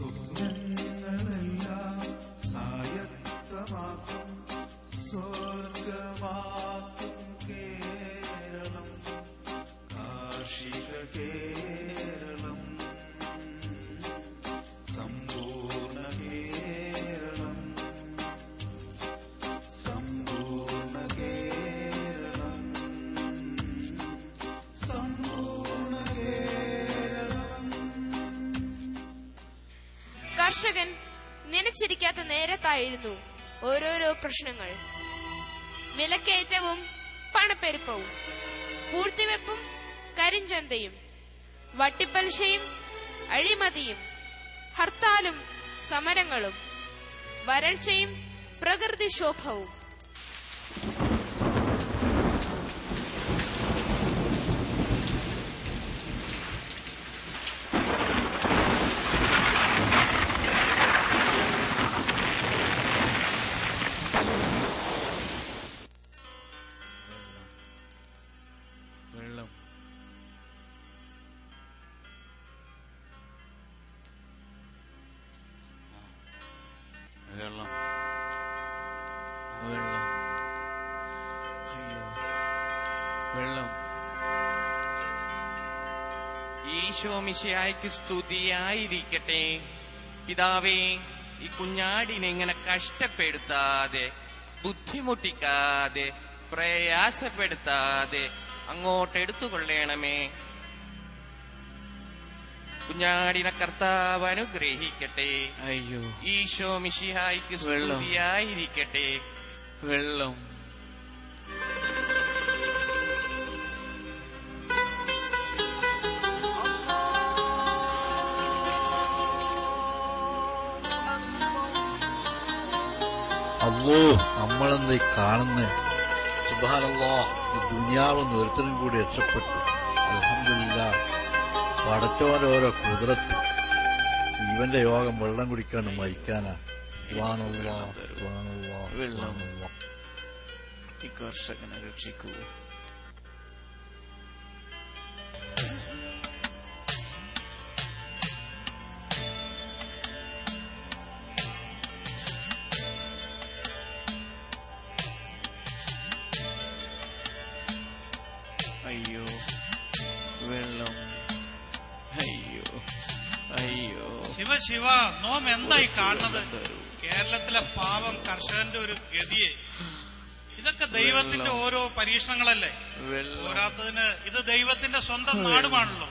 so, so. കർഷകൻ നനച്ചിരിക്കാത്ത നേരത്തായിരുന്നു ഓരോരോ പ്രശ്നങ്ങൾ. വിലക്കയറ്റവും പണപ്പെരുപ്പവും പൂഴ്ത്തിവെപ്പും കരിഞ്ചന്തയും വട്ടിപ്പലിശയും അഴിമതിയും ഹർത്താലും സമരങ്ങളും വരൾച്ചയും പ്രകൃതിക്ഷോഭവും ഈശോ മിശിയായ്ക്ക് സ്തുതിയായിരിക്കട്ടെ. പിതാവേ ഈ കുഞ്ഞാടിനെ ഇങ്ങനെ കഷ്ടപ്പെടുത്താതെ ബുദ്ധിമുട്ടിക്കാതെ പ്രയാസപ്പെടുത്താതെ അങ്ങോട്ട് എടുത്തുകൊള്ളണമേ. കുഞ്ഞാടിനെ കർത്താവ് അനുഗ്രഹിക്കട്ടെ. അയ്യോ. ഈശോ മിഷിഹായിക്ക് വെള്ളം. സ്തുതിയായിരിക്കട്ടെ. വെള്ളം. അല്ലോ നമ്മളെന്ന് കാണുന്ന സുബാനല്ലോ ഈ ദുനിയാവെന്ന് ഒരുത്തനും കൂടി രക്ഷപ്പെട്ടു. അലഹമില്ല പടച്ചോരോരോ ഓരോ കുതിരത്ത് ഇവന്റെ യോഗം വെള്ളം കുടിക്കാണ് മരിക്കാനാ. സുബാനല്ലോ സുബാനല്ലോ കർഷകനെ രക്ഷിക്കൂ. ശിവ നോം എന്തായി കാണുന്നത്. കേരളത്തിലെ പാവം കർഷകന്റെ ഒരു ഗതിയെ. ഇതൊക്കെ ദൈവത്തിന്റെ ഓരോ പരീക്ഷണങ്ങളല്ലേ? പോരാത്തതിന് ഇത് ദൈവത്തിന്റെ സ്വന്തം നാടുമാണല്ലോ.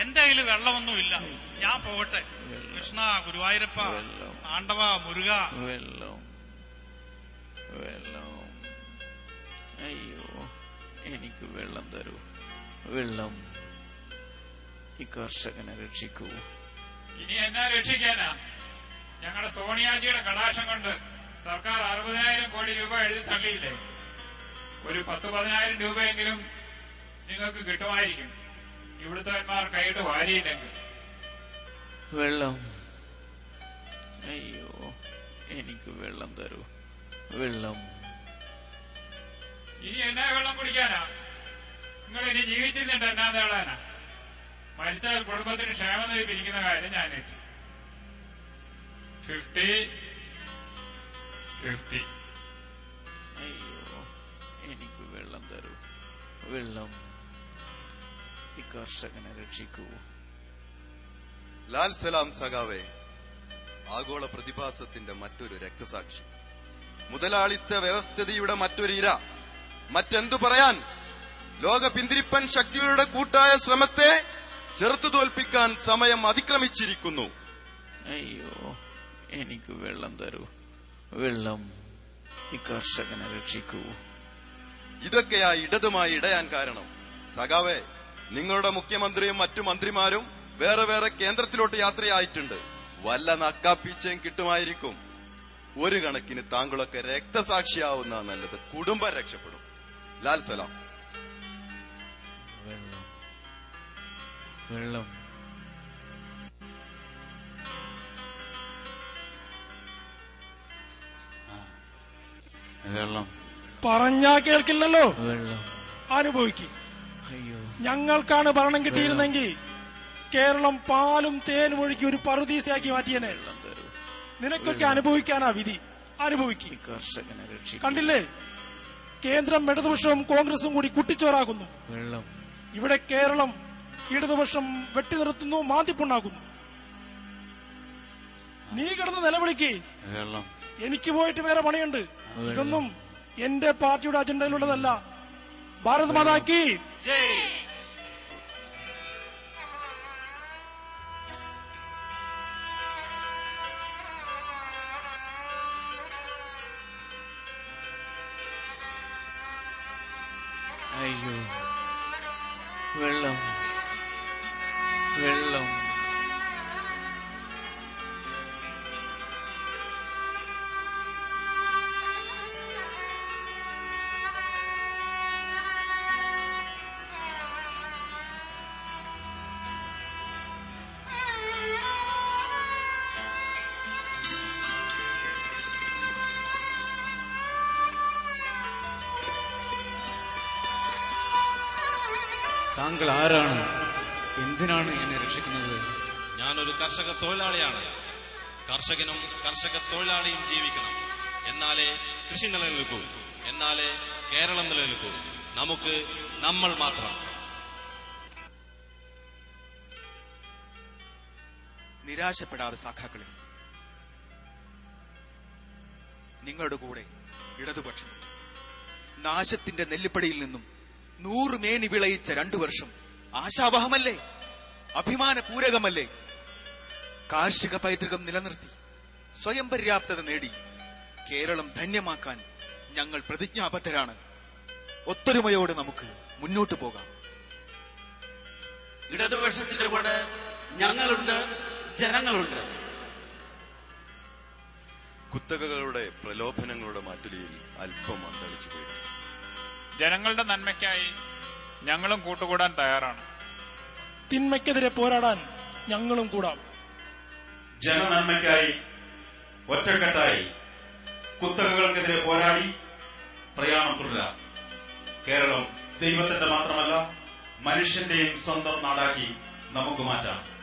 എന്റെ കയ്യിൽ വെള്ളമൊന്നുമില്ല. ഞാൻ പോകട്ടെ. കൃഷ്ണ ഗുരുവായൂരപ്പ ആണ്ടവ മുരുക. വെള്ളം. വെള്ളം. അയ്യോ എനിക്ക് വെള്ളം തരൂ. വെള്ളം ഈ കർഷകനെ രക്ഷിക്കൂ. ഇനി എന്നാ രക്ഷിക്കാനാ? ഞങ്ങളുടെ സോണിയാജിയുടെ കടാക്ഷം കൊണ്ട് സർക്കാർ അറുപതിനായിരം കോടി രൂപ എഴുതി തള്ളിയില്ലേ? ഒരു പത്ത് പതിനായിരം രൂപയെങ്കിലും നിങ്ങൾക്ക് കിട്ടുമായിരിക്കും. ഇവിടുത്തെന്മാർ കൈയിട്ട് വാരിയില്ലെങ്കിൽ. വെള്ളം. അയ്യോ എനിക്ക് വെള്ളം തരൂ. വെള്ളം. ഇനി എന്നാ വെള്ളം കുടിക്കാനാ? നിങ്ങൾ ഇനി ജീവിച്ചിരുന്നിട്ട് എന്നാ നേടാനാ മരിച്ചാൽ കുടുംബത്തിന് ക്ഷേമനിധി പിരിക്കുന്ന കാര്യം ഞാൻ ഏറ്റു. Fifty fifty. അയ്യോ എനിക്ക് വെള്ളം തരൂ. വെള്ളം ഈ കർഷകനെ രക്ഷിക്കൂ. ലാൽ സലാം സഖാവെ ആഗോള പ്രതിഭാസത്തിന്റെ മറ്റൊരു രക്തസാക്ഷി. മുതലാളിത്ത വ്യവസ്ഥിതിയുടെ മറ്റൊരു ഇര. മറ്റെന്തു പറയാൻ? ലോക പിന്തിരിപ്പൻ ശക്തികളുടെ കൂട്ടായ ശ്രമത്തെ ചെറുത്തു തോൽപ്പിക്കാൻ സമയം അതിക്രമിച്ചിരിക്കുന്നു. അയ്യോ എനിക്ക് വെള്ളം തരൂ. വെള്ളം ഈ കർഷകനെ രക്ഷിക്കൂ. ഇതൊക്കെയാ ഇടതുമായി ഇടയാൻ കാരണം. സഖാവേ നിങ്ങളുടെ മുഖ്യമന്ത്രിയും മറ്റു മന്ത്രിമാരും വേറെ വേറെ കേന്ദ്രത്തിലോട്ട് യാത്രയായിട്ടുണ്ട്. വല്ല നക്കാപ്പീച്ചയും കിട്ടുമായിരിക്കും. ഒരു കണക്കിന് താങ്കളൊക്കെ രക്തസാക്ഷിയാവുന്ന നല്ലത്. കുടുംബം രക്ഷപ്പെടും. ലാൽ സലാം. വെള്ളം. വെള്ളം. പറഞ്ഞാ കേൾക്കില്ലല്ലോ. വെള്ളം. അനുഭവിക്കും. അയ്യോ. ഞങ്ങൾക്കാണ് ഭരണം കിട്ടിയിരുന്നെങ്കിൽ കേരളം പാലും തേനും ഒഴുക്കി ഒരു പറുദീസയാക്കി മാറ്റിയനെ. നിനക്കൊക്കെ അനുഭവിക്കാനാ വിധി. അനുഭവിക്കും. കർഷകനെ രക്ഷിക്കൂ. കണ്ടില്ലേ? കേന്ദ്രം ഇടതുപക്ഷവും കോൺഗ്രസും കൂടി കുട്ടിച്ചോറാകുന്നു. വെള്ളം. ഇവിടെ കേരളം ഇടതുപക്ഷം വെട്ടി നിർത്തുന്നു മാന്തിപ്പുണ്ടാക്കുന്നു നീ കിടന്ന് നിലവിളിക്കേ. എനിക്ക് പോയിട്ട് വേറെ പണിയുണ്ട്. ഇതൊന്നും എന്റെ പാർട്ടിയുടെ അജണ്ടയിലുള്ളതല്ല. ഭാരത് മാതാക്കി അയ്യോ வெள்ளம். தாங்கள் ஆறான എന്തിനാണ് എന്നെ രക്ഷിക്കുന്നത്? ഞാനൊരു കർഷക തൊഴിലാളിയാണ്. കർഷകനും കർഷക തൊഴിലാളിയും ജീവിക്കണം. എന്നാലേ കൃഷി നിലനിൽക്കൂ. എന്നാലേ കേരളം നിലനിൽക്കൂ. നമുക്ക് നമ്മൾ മാത്രം. നിരാശപ്പെടാതെ സഖാക്കളെ നിങ്ങളുടെ കൂടെ ഇടതുപക്ഷം. നാശത്തിന്റെ നെല്ലിപ്പടിയിൽ നിന്നും നൂറ് മേനി വിളയിച്ച രണ്ടു വർഷം ആശാവഹമല്ലേ അഭിമാന പൂരകമല്ലേ കാർഷിക പൈതൃകം നിലനിർത്തി സ്വയം പര്യാപ്തത നേടി കേരളം ധന്യമാക്കാൻ ഞങ്ങൾ പ്രതിജ്ഞാബദ്ധരാണ്. ഒത്തൊരുമയോടെ നമുക്ക് മുന്നോട്ടു പോകാം. ഇടതുപക്ഷത്തിന്റെ കൂടെ ഞങ്ങളുണ്ട് ജനങ്ങളുണ്ട്. കുത്തകകളുടെ പ്രലോഭനങ്ങളുടെ മാറ്റുലിയിൽ അല്പം അന്തളിച്ചു പോയി. ജനങ്ങളുടെ നന്മയ്ക്കായി ഞങ്ങളും കൂട്ടുകൂടാൻ തയ്യാറാണ്. തിന്മയ്ക്കെതിരെ പോരാടാൻ ഞങ്ങളും കൂടാം. ജനനന്മയ്ക്കായി ഒറ്റക്കെട്ടായി കുത്തകകൾക്കെതിരെ പോരാടി പ്രയാണം തുടരാം. കേരളം ദൈവത്തിന്റെ മാത്രമല്ല മനുഷ്യന്റെയും സ്വന്തം നാടാക്കി നമുക്ക് മാറ്റാം.